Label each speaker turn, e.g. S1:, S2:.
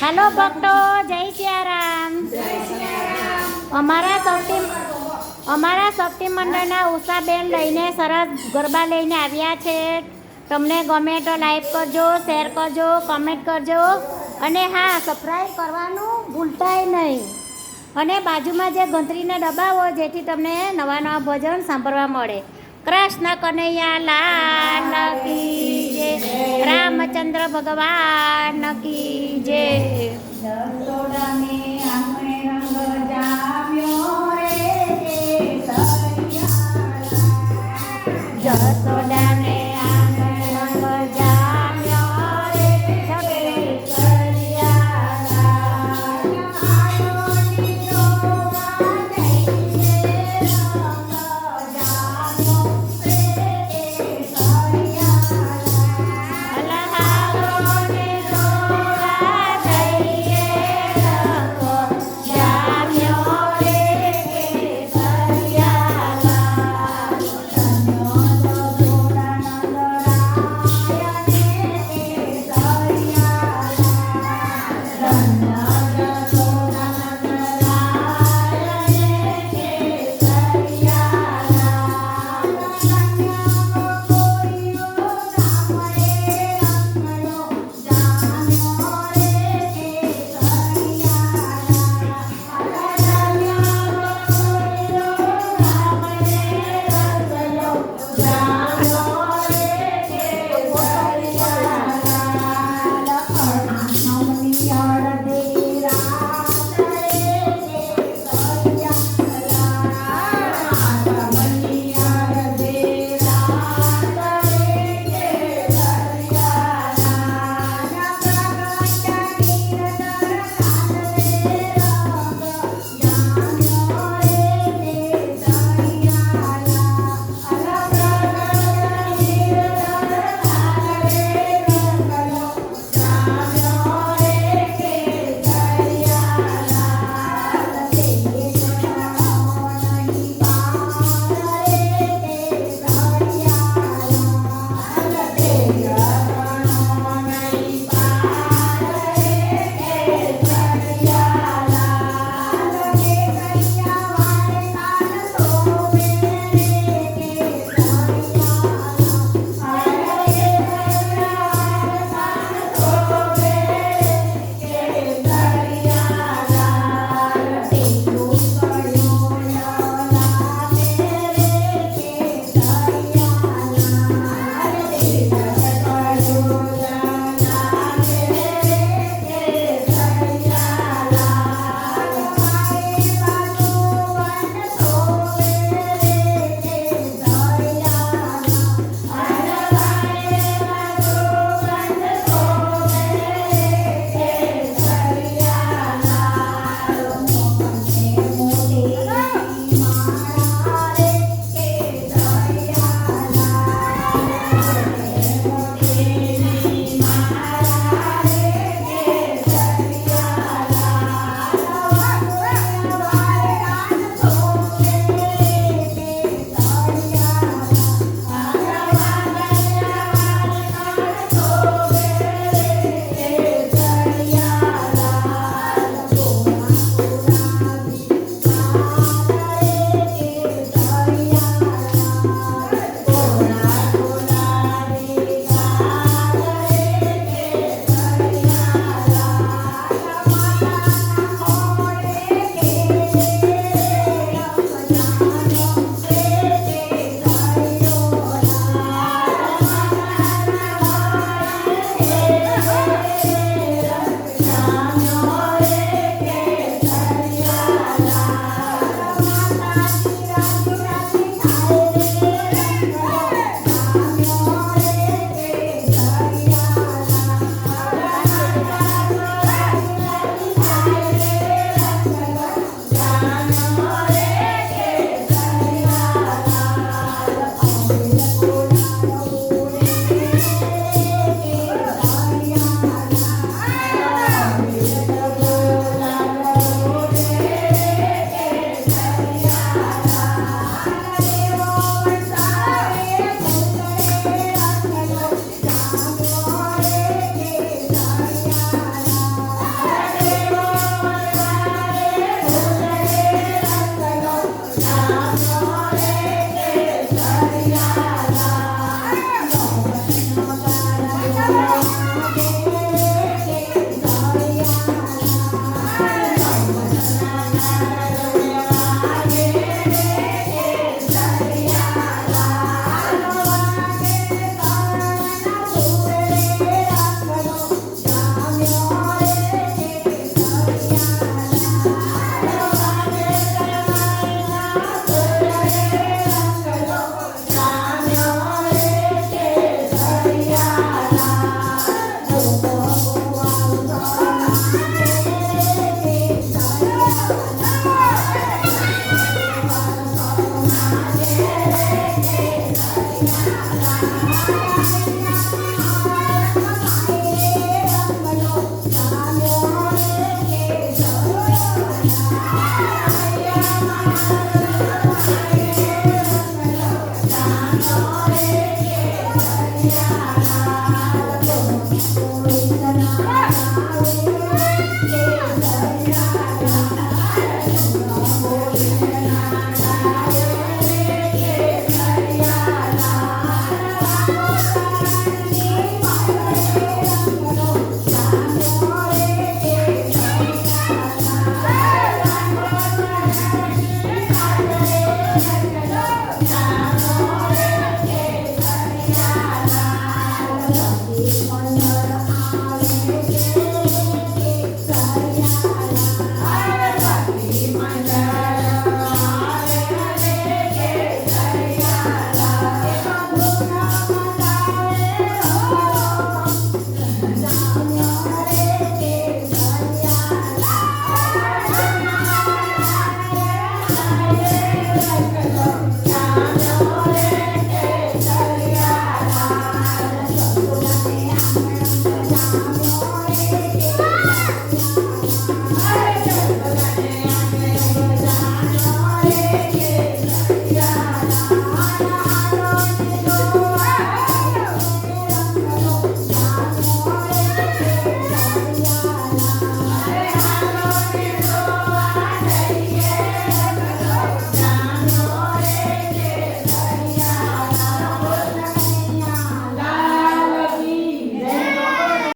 S1: હાલો ભક્તો, જય સિયારામ. અમારા સૌથી અમારા શક્તિ મંડળના ઉષાબેન લઈને સરસ ગરબા લઈને આવ્યા છે. તમને ગમે તો લાઈક કરજો શેર કરજો કમેન્ટ કરજો. અને હા સબસ્ક્રાઈબ કરવાનું ભૂલતાય નહીં. અને બાજુમાં જે ગંતરીને દબાવો જેથી તમને નવા નવા ભજન સાંભળવા મળે. કૃષ્ણ કનૈયા લાલ કી જય. રામચંદ્ર ભગવાન કી જય. આંગણે રંગ જામ્યો રે સૈયા જસોદાને God.